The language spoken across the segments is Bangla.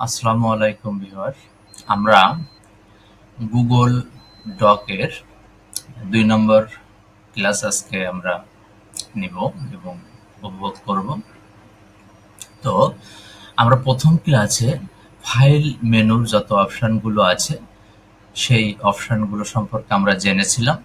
আসসালামু আলাইকুম ভিউয়ার আমরা গুগল ডকের দুই নম্বর ক্লাস আজকে আমরা নিব এবং উপভোগ করব। তো, আমরা প্রথম ক্লাসে ফাইল মেনুর যত অপশানগুলো আছে, সেই অপশানগুলো সম্পর্কে আমরা জেনেছিলাম।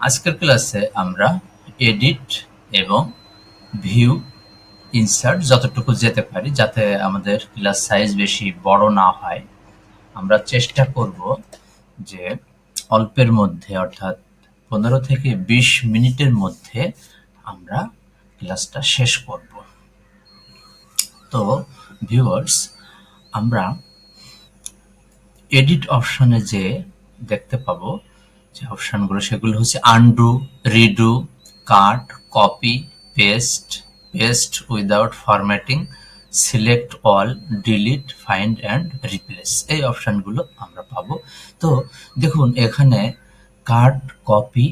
আজকের ক্লাসে আমরা এডিট এবং ভিউ ইনসার্ট যতটুকু যেতে পারি যাতে আমাদের ক্লাস সাইজ বেশি বড় না হয়। আমরা চেষ্টা করব যে অল্পের মধ্যে অর্থাৎ পনেরো থেকে বিশ মিনিটের মধ্যে আমরা ক্লাসটা শেষ করব। তো ভিউয়ার্স আমরা এডিট অপশনে যে দেখতে পাবো যে অপশনগুলো সেগুলো হচ্ছে undo redo cut copy paste paste without formatting select all delete find and replace এই অপশানগুলো আমরা পাবো। তো দেখুন, এখানে কাট কপি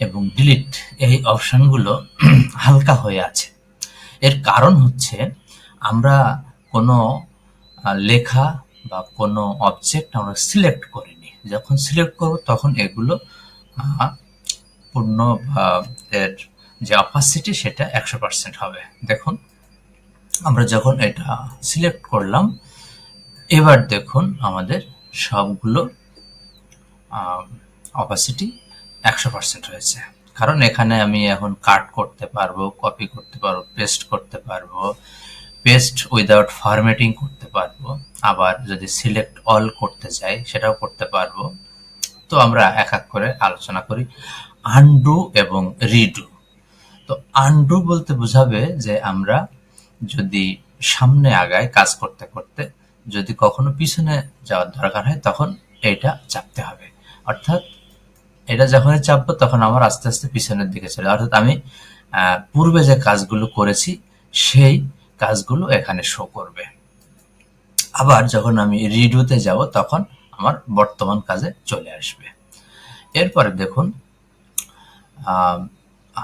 এবং ডিলিট এই অপশানগুলো হালকা হয়ে আছে। এর কারণ হচ্ছে আমরা কোনো লেখা বা কোনো অবজেক্ট আমরা সিলেক্ট করিনি। যখন সিলেক্ট করব তখন এগুলো পূর্ণ এর যে অপাসিটি সেটা একশো পার্সেন্ট হবে। দেখুন, আমরা যখন এটা সিলেক্ট করলাম, এবার দেখুন আমাদের সবগুলো অপাসিটি একশো পার্সেন্ট হয়েছে। কারণ এখানে আমি এখন কাট করতে পারব কপি করতে পারব পেস্ট করতে পারব পেস্ট উইদাউট ফরম্যাটিং করতে পারব। আবার যদি সিলেক্ট অল করতে চাই সেটাও করতে পারব। তো আমরা এক এক করে আলোচনা করি আনডু এবং রিডু তো আনডু বলতে বোঝাবে যে আমরা যদি সামনে আগায় কাজ করতে করতে যদি কখনো পিছনে যাওয়ার দরকার হয়, তখন এটা চাপতে হবে। অর্থাৎ এটা যখনই চাপবো, তখন আমার আস্তে আস্তে পিছনের দিকে চলে অর্থাৎ আমি পূর্বে যে কাজগুলো করেছি, সেই কাজগুলো এখানে শো করবে। আবার যখন আমি রিডুতে যাব, তখন আমার বর্তমান কাজে চলে আসবে। এরপরে দেখুন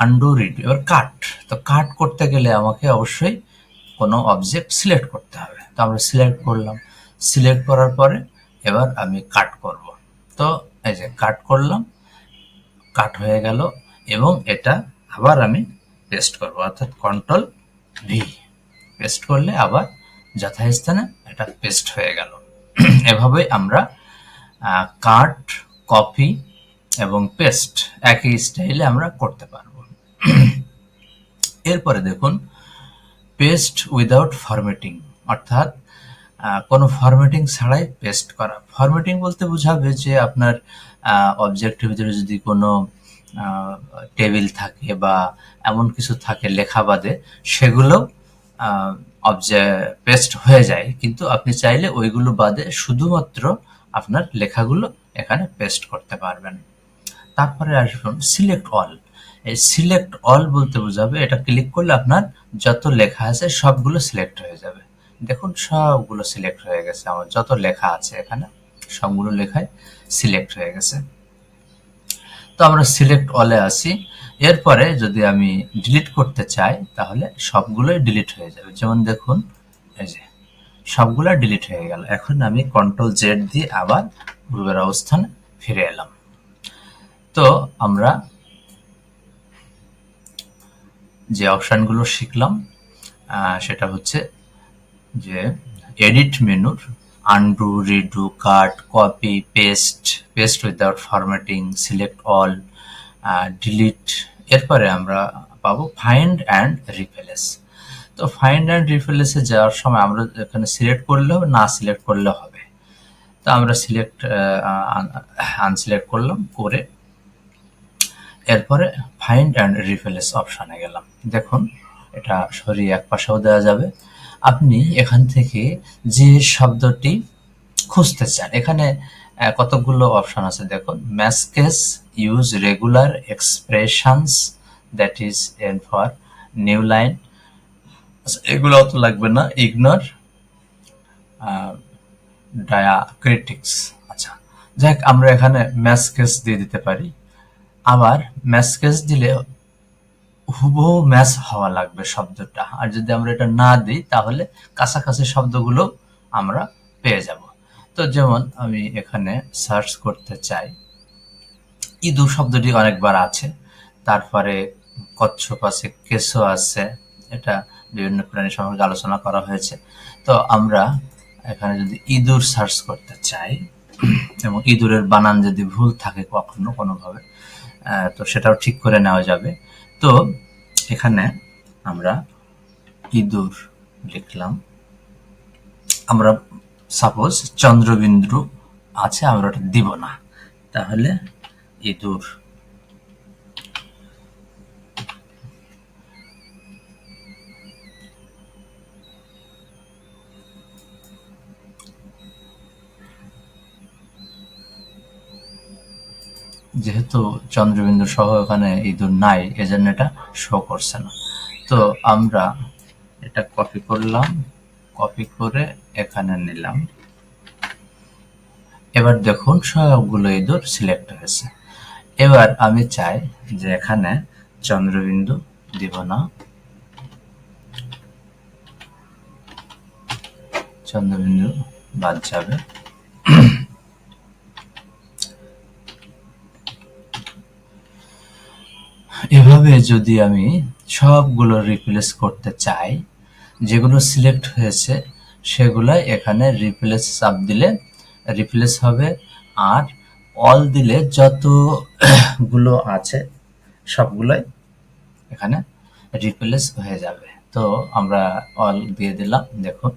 আন্ডু রিড এবার কাট তো কাট করতে গেলে আমাকে অবশ্যই কোনো অবজেক্ট সিলেক্ট করতে হবে। তো আমরা সিলেক্ট করলাম। সিলেক্ট করার পরে এবার আমি কাট করব। তো এই যে কাট করলাম কাট হয়ে গেল এবং এটা আবার আমি পেস্ট করব। অর্থাৎ কন্ট্রোল ভি পেস্ট করলে আবার যথাস্থানে এটা পেস্ট হয়ে গেল। এভাবে আমরা কাট কপি এবং পেস্ট একই স্টাইলে আমরা করতে পারব। এরপরে দেখুন পেস্ট উইদাউট ফরম্যাটিং অর্থাৎ কোনো ফরম্যাটিং ছাড়াই পেস্ট করা। ফরম্যাটিং বলতে বোঝাবে যে আপনার অবজেক্টের ভিতরে যদি কোনো টেবিল থাকে বা এমন কিছু থাকে লেখা বাদে, সেগুলো অবজে পেস্ট হয়ে যায়। কিন্তু আপনি চাইলে ওইগুলো বাদে শুধুমাত্র আপনার লেখাগুলো এখানে পেস্ট করতে পারবেন। তারপরে আসবেন সিলেক্ট অল এই সিলেক্ট অল বলতে বোঝাবে, এটা ক্লিক করলে আপনার যত লেখা আছে সবগুলো সিলেক্ট হয়ে যাবে। দেখুন, সবগুলো সিলেক্ট হয়ে গেছে আমার, যত লেখা আছে এখানে, সবগুলো লেখায় সিলেক্ট হয়ে গেছে। তো আমরা সিলেক্ট অলে আসি এরপরে যদি আমি ডিলিট করতে চাই, তাহলে সবগুলোই ডিলিট হয়ে যাবে। যেমন দেখুন, এই যে, সবগুলো ডিলিট হয়ে গেল। এখন আমি কন্ট্রোল জেড দিয়ে আবার পূর্বের অবস্থানে ফিরে এলাম। তো আমরা যে অপশানগুলো শিখলাম সেটা হচ্ছে যে এডিট মেনুর undo redo cut copy paste paste without formatting select all delete এরপরে আমরা পাবো ফাইন্ড অ্যান্ড রিপ্লেস তো ফাইন্ড অ্যান্ড রিপ্লেসে যাওয়ার সময় আমরা এখানে সিলেক্ট করলে হবে না সিলেক্ট করলে হবে। তো আমরা সিলেক্ট আনসিলেক্ট করলাম, করে এরপরে ফাইন্ড অ্যান্ড রিপ্লেস অপশানে গেলাম। দেখুন, এটা সরিয়ে এক পাশেও দেওয়া যাবে। আপনি এখান থেকে যে শব্দটি খুঁজতে চান, এখানে কতগুলো অপশন আছে দেখুন। Match case use regular expressions that is n for new line এগুলো অত লাগবে না ইগনোর ডায়াক্রিটিক্স আচ্ছা যাই আমরা এখানে ম্যাসকেস দিয়ে দিতে পারি। আবার ম্যাসকেস দিলে হুবহু ম্যাচ হওয়া লাগবে শব্দটা। আর যদি আমরা এটা না দিই, তাহলে কাছাকাছি শব্দগুলো আমরা পেয়ে যাব। তো যেমন আমি এখানে সার্চ করতে চাই। ইঁদুর শব্দটি অনেকবার আছে। তারপরে কচ্ছপ আছে কেঁচো আছে। এটা বিভিন্ন প্রাণী সম্পর্কে আলোচনা করা হয়েছে। তো আমরা এখানে যদি ইঁদুর সার্চ করতে চাই এবং ইঁদুরের বানান যদি ভুল থাকে কখনো কোনোভাবে তো সেটাও ঠিক করে নেওয়া যাবে। তো এখানে আমরা ইঁদুর লিখলাম। আমরা সাপোজ চন্দ্রবিন্দু আছে, আমরা ওটা দিব না। তাহলে ইঁদুর যেহেতু চন্দ্রবিন্দু সহ এখানে ইঁদুর নাই, এজন্য এটা শো করছে না। তো আমরা এটা কপি করলাম কপি করে এখানে নিলাম। এবার দেখুন সবগুলো ইঁদুর সিলেক্ট হয়েছে। এবার আমি চাই যে এখানে চন্দ্রবিন্দু দিব না। চন্দ্রবিন্দু বাদ যাবে। এভাবে যদি আমি সবগুলো রিপ্লেস করতে চাই, যেগুলো সিলেক্ট হয়েছে সেগুলো এখানে রিপ্লেস চাপ দিলে রিপ্লেস হবে। আর অল দিলে যতগুলো আছে, সবগুলোই এখানে রিপ্লেস হয়ে যাবে। তো আমরা অল দিয়ে দিলাম। দেখুন,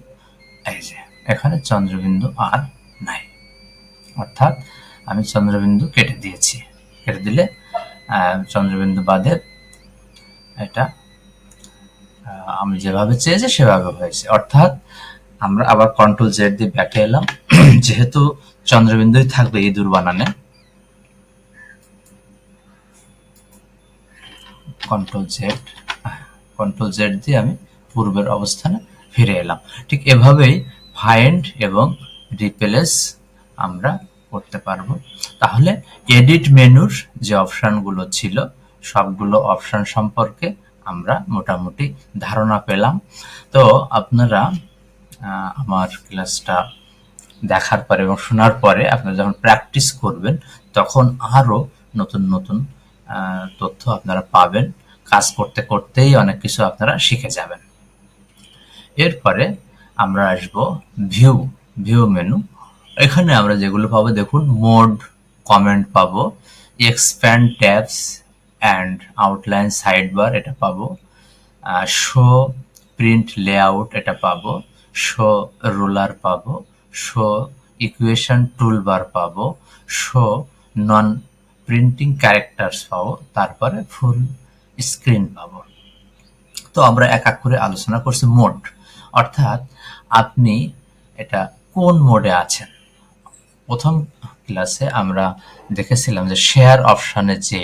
এই যে, এখানে চন্দ্রবিন্দু আর নাই। অর্থাৎ আমি চন্দ্রবিন্দু কেটে দিয়েছি। কেটে দিলে চন্দ্রবিন্দু বাদে এটা। আমি যেভাবে চেয়েছি সেভাবে হয়েছে। অর্থাৎ আমরা আবার কন্ট্রোল জেড দিয়ে ব্যাকে এলাম। যেহেতু চন্দ্রবিন্দুই থাকবে ইঁদুর বানানে কন্ট্রোল জেড কন্ট্রোল জেড দিয়ে আমি পূর্বের অবস্থানে ফিরে এলাম। ঠিক এভাবেই ফাইন্ড এবং রিপ্লেস আমরা করতে পারব। তাহলে এডিট মেনুর যে অপশনগুলো ছিল সবগুলো অপশন সম্পর্কে আমরা মোটামুটি ধারণা পেলাম। তো আপনারা আমার ক্লাসটা দেখার পরে এবং শোনার পরে আপনারা যখন প্র্যাকটিস করবেন, তখন আরও নতুন নতুন তথ্য আপনারা পাবেন। কাজ করতে করতেই অনেক কিছু আপনারা শিখে যাবেন। এরপরে আমরা আসব ভিউ ভিউ মেনু এখানে আমরা যেগুলো পাবো, দেখুন মোড কমেন্ট পাবো expand tabs and outline side bar এটা পাবো শো প্রিন্ট লেআউট এটা পাবো শো রুলার পাবো শো ইকুয়েশন টুলবার পাবো শো নন প্রিন্টিং ক্যারেক্টার্স পাবো তারপরে ফুল স্ক্রিন পাবো তো আমরা এক এক করে আলোচনা করছি মোড অর্থাৎ আপনি এটা কোন মোডে আছেন প্রথম ক্লাসে আমরা দেখেছিলাম যে শেয়ার অপশানে যে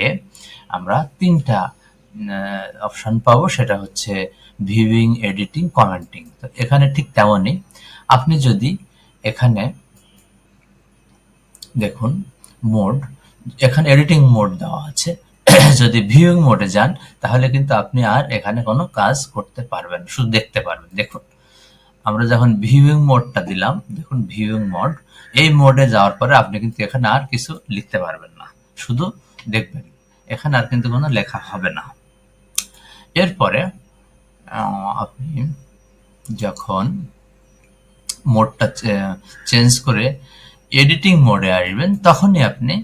আমরা তিনটা অপশন পাবো, সেটা হচ্ছে ভিউইং এডিটিং কমেন্টিং তো এখানে ঠিক তেমনই আপনি যদি এখানে দেখুন মোড এখানে এডিটিং মোড দেওয়া আছে। যদি ভিউইং মোডে যান, তাহলে কিন্তু আপনি আর এখানে কোনো কাজ করতে পারবেন, শুধু দেখতে পারবেন। দেখুন, আমরা যখন ভিউইং মোডটা দিলাম, দেখুন ভিউইং মোড এই মোডে যাওয়ার পরে আপনি কিন্তু এখানে আর কিছু লিখতে পারবেন না। শুধু দেখবেন। এখানে আর কিন্তু কোনো লেখা হবে না। এরপরে আপনি যখন মোডটা চেঞ্জ করে এডিটিং মোডে আসবেন, তখনই আপনি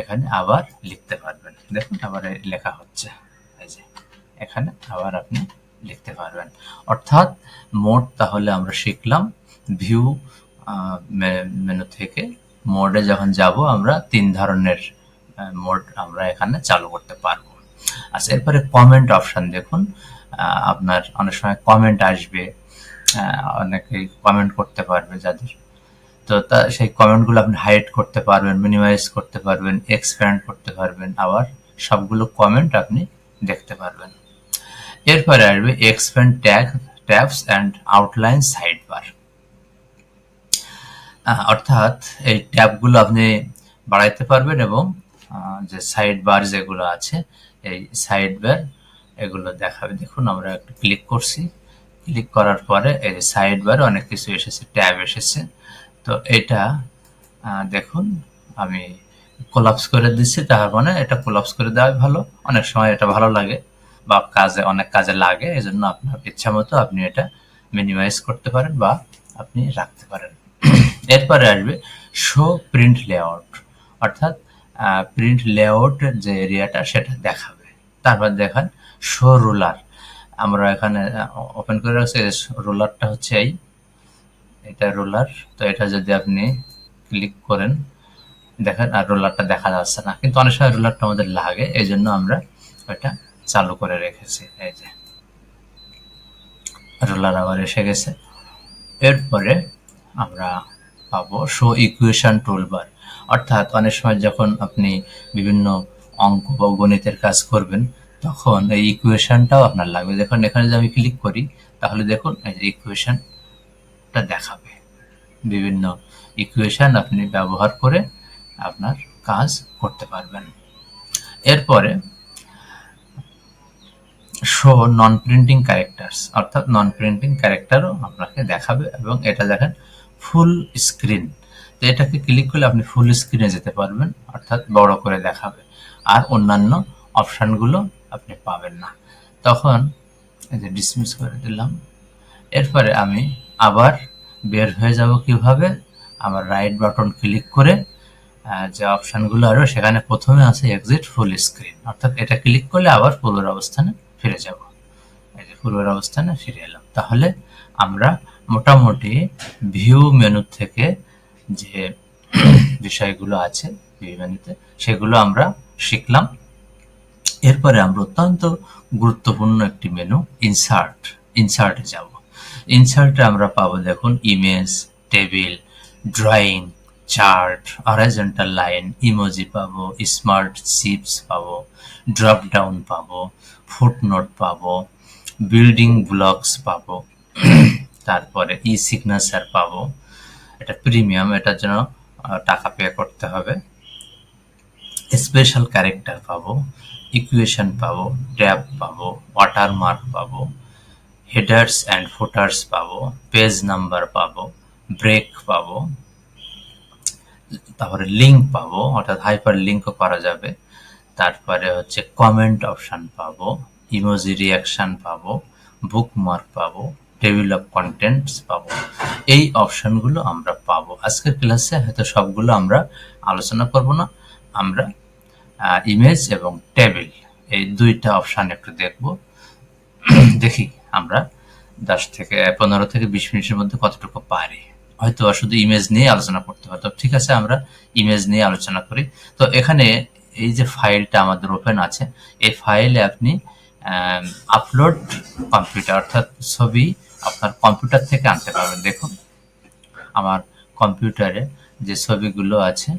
এখানে আবার লিখতে পারবেন। দেখুন, আবার লেখা হচ্ছে। এই যে, এখানে আবার আপনি লিখতে পারবেন। অর্থাৎ, মোড তাহলে আমরা শিখলাম, ভিউ মেনু থেকে। মোডে যখন যাব, আমরা তিন ধরনের মোড আমরা এখানে চালু করতে পারব। আচ্ছা এরপরে কমেন্ট অপশন দেখুন। আপনার অনেক সময় কমেন্ট আসবে। অনেকেই কমেন্ট করতে পারবে যাদের। তো তা, সেই কমেন্টগুলো আপনি হাইড করতে পারবেন মিনিমাইজ করতে পারবেন এক্সপ্যান্ড করতে পারবেন, আবার সবগুলো কমেন্ট আপনি দেখতে পারবেন। এরপরে আসবে expand tag tabs and outline side bar অর্থাৎ এই ট্যাবগুলো আপনি বাড়াইতে পারবেন এবং যে সাইড বার যেগুলো আছে, এই সাইড বার এগুলো দেখাবে। দেখুন, আমরা একটু ক্লিক করছি। ক্লিক করার পরে এই সাইড বারে অনেক কিছু এসেছে, ট্যাব এসেছে। তো এটা দেখুন, আমি কোলাপস করে দিচ্ছি তার মানে এটা কোলাপস করে দেওয়াই ভালো। অনেক সময় এটা ভালো লাগে, বা কাজে, অনেক কাজে লাগে এই জন্য আপনার ইচ্ছা মতো আপনি এটা মিনিমাইজ করতে পারেন বা আপনি রাখতে পারেন। এরপরে আসবে শো প্রিন্ট লেআউট অর্থাৎ প্রিন্ট লেআউট যে এরিয়াটা সেটা দেখাবে। তারপর দেখেন শো রুলার আমরা এখানে ওপেন করে রাখছি রোলারটা হচ্ছে এই। এটা রোলার তো এটা যদি আপনি ক্লিক করেন, দেখেন আর রোলারটা দেখা যাচ্ছে না। কিন্তু অনেক সময় রোলারটা আমাদের লাগে, এই জন্য আমরা ওইটা চালু করে রেখেছি। এই যে। রোলার আবার এসে গেছে। এরপরে আমরা পাবো শো ইকুয়েশন টুলবার অর্থাৎ অনেক সময় যখন আপনি বিভিন্ন অঙ্ক বা গণিতের কাজ করবেন, তখন এই ইকুয়েশনটাও আপনার লাগবে। দেখুন, এখানে যদি আমি ক্লিক করি, তাহলে দেখুন, এই যে ইকুয়েশনটা দেখাবে। বিভিন্ন ইকুয়েশন আপনি ব্যবহার করে আপনার কাজ করতে পারবেন। এরপরে শো নন প্রিন্টিং ক্যারেক্টার্স অর্থাৎ নন প্রিন্টিং ক্যারেক্টারও আপনাকে দেখাবে এবং এটা দেখেন ফুল স্ক্রিন তো এটাকে ক্লিক করলে আপনি ফুল স্ক্রিনে যেতে পারবেন, অর্থাৎ বড় করে দেখাবে। আর অন্যান্য অপশানগুলো আপনি পাবেন না। তখন এই যে ডিসমিস করে দিলাম। এরপরে আমি আবার বের হয়ে যাব কীভাবে? আমার রাইট বাটন ক্লিক করে যে অপশানগুলো আরও সেখানে প্রথমে আছে এক্সিট ফুল স্ক্রিন অর্থাৎ এটা ক্লিক করলে আবার পূর্বের অবস্থানে ফিরে যাব। এই যে পূর্বের অবস্থানে ফিরে এলাম। তাহলে আমরা মোটামুটি ভিউ মেনু থেকে যে বিষয়গুলো আছে ভিউ সেগুলো আমরা শিখলাম। এরপরে আমরা অত্যন্ত গুরুত্বপূর্ণ একটি মেনু ইনসার্ট ইনসার্টে যাব। ইনসার্টে আমরা পাবো দেখুন image table drawing chart horizontal line emoji পাবো স্মার্ট চিপস পাবো ড্রপ ডাউন পাবো ফুটনোট পাবো বিল্ডিং ব্লকস পাবো। তারপরে ই সিগনেচার পাবো। এটা প্রিমিয়াম এটার জন্য টাকা পে করতে হবে। স্পেশাল ক্যারেক্টার পাবো ইকুয়েশন পাবো ট্যাব পাবো ওয়াটারমার্ক পাবো হেডার্স অ্যান্ড ফুটার্স পাবো পেজ নাম্বার পাবো ব্রেক পাবো, তারপরে লিঙ্ক পাবো, অর্থাৎ হাইপার লিঙ্কও করা যাবে। তারপরে হচ্ছে কমেন্ট অপশন পাবো ইমোজি রিয়াকশন পাবো বুকমার্ক পাবো টেবিল অফ কন্টেন্টস পাবো। এই অপশনগুলো আমরা পাবো। আজকের ক্লাসে হয়তো সবগুলো আমরা আলোচনা করব না। আমরা ইমেজ এবং টেবিল এই দুইটা অপশন একটু দেখব। দেখি আমরা দশ থেকে, পনেরো থেকে বিশ মিনিটের মধ্যে কতটুকু পারি। হয়তো শুধু ইমেজ নিয়ে আলোচনা করতে হয় তো ঠিক আছে, আমরা ইমেজ নিয়ে আলোচনা করি। তো এখানে এই যে ফাইলটা আমাদের ওপেন আছে, এই ফাইলে আপনি আপলোড কম্পিউটার অর্থাৎ ছবি আপনার কম্পিউটার থেকে আনতে পারবেন। দেখুন, আমার কম্পিউটারে যে ছবিগুলো আছে,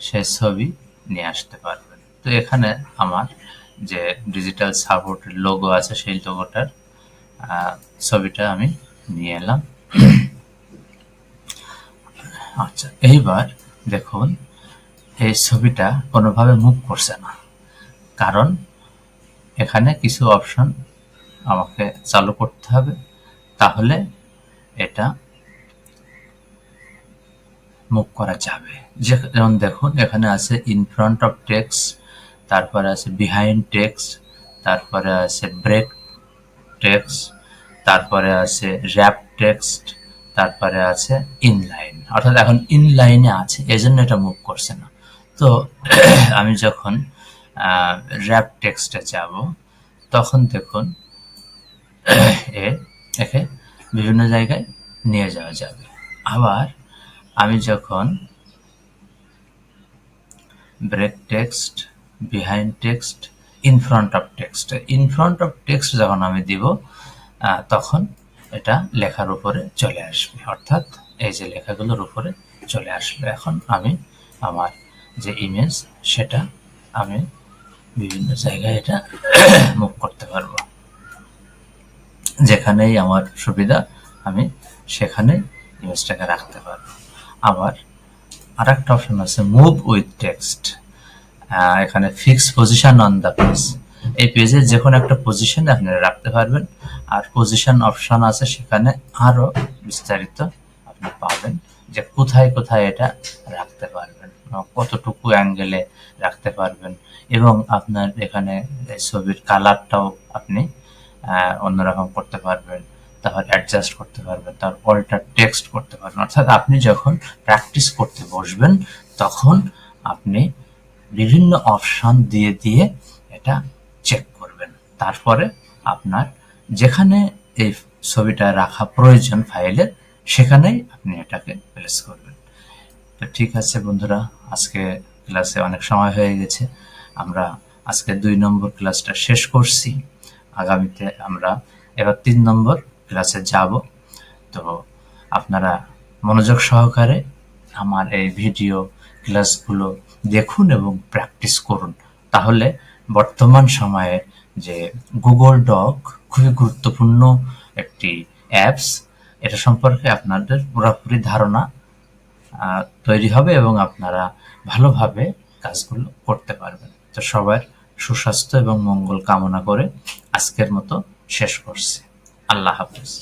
সে ছবি নিয়ে আসতে পারবেন। তো এখানে আমার যে ডিজিটাল সাপোর্টের লোগো আছে, সেই লোগোটার ছবিটা আমি নিয়ে এলাম। আচ্ছা এইবার দেখুন, এই ছবিটা কোনোভাবে মুভ করছে না। কারণ এখানে কিছু অপশন আমাকে চালু করতে হবে। তাহলে এটা মুভ করা যাবে। যেমন দেখুন, এখানে আছে ইন ফ্রন্ট অফ টেক্স তারপরে আছে বিহাইন্ড টেক্স তারপরে আছে ব্রেক টেক্স তারপরে আছে র্যাপ টেক্সট তারপরে আছে ইনলাইন অর্থাৎ এখন ইনলাইনে আছে, এজন্য এটা মুভ করছে না। তো আমি যখন র্যাপ টেক্সটে যাব তখন দেখুন, এ, একে বিভিন্ন জায়গায় নিয়ে যাওয়া যাবে। আবার আমি যখন break text behind text in front of text in front of text যখন আমি দিব তখন এটা লেখার উপরে চলে আসবে। অর্থাৎ এই যে লেখাগুলোর উপরে চলে আসলো। এখন আমি আমার যে ইমেজ সেটা আমি বিভিন্ন জায়গায় এটা মুভ করতে পারব। যেখানেই আমার সুবিধা, আমি সেখানে ইমেজটাকে রাখতে পারব। আবার আর একটা অপশন আছে মুভ উইথ টেক্সট এখানে fix position on the page এই পেজের যে কোনো একটা পজিশনে আপনারা রাখতে পারবেন। আর পজিশন অপশন আছে, সেখানে আরও বিস্তারিত আপনি পাবেন যে কোথায় কোথায় এটা রাখতে পারবেন। কতটুকু অ্যাঙ্গেলে রাখতে পারবেন। এবং আপনার এখানে ছবির কালারটাও আপনি অন্যরকম করতে পারবেন। তারপর অ্যাডজাস্ট করতে পারবেন তারপর অল্টার টেক্সট করতে পারবেন। অর্থাৎ আপনি যখন প্র্যাকটিস করতে বসবেন, তখন আপনি বিভিন্ন অপশন দিয়ে দিয়ে এটা চেক করবেন। তারপরে আপনার যেখানে এই ছবিটা রাখা প্রয়োজন ফাইলের সেখানেই আপনি এটাকে প্লেস করবেন। ঠিক আছে বন্ধুরা, আজকে ক্লাসে অনেক সময় হয়ে গেছে। আমরা আজকে দুই নম্বর ক্লাসটা শেষ করছি। আগামীতে আমরা এবার তিন নম্বর ক্লাসে যাব। তো আপনারা মনোযোগ সহকারে আমার এই ভিডিও ক্লাসগুলো দেখুন এবং প্র্যাকটিস করুন। তাহলে বর্তমান সময়ে যে গুগল ডক খুবই গুরুত্বপূর্ণ একটি অ্যাপস, এটা সম্পর্কে আপনাদের পুরোপুরি ধারণা তৈরি হবে এবং আপনারা ভালোভাবে কাজগুলো করতে পারবেন। তো সবার সুস্বাস্থ্য এবং মঙ্গল কামনা করে আজকের মতো শেষ করছি। আল্লাহ হাফেজ।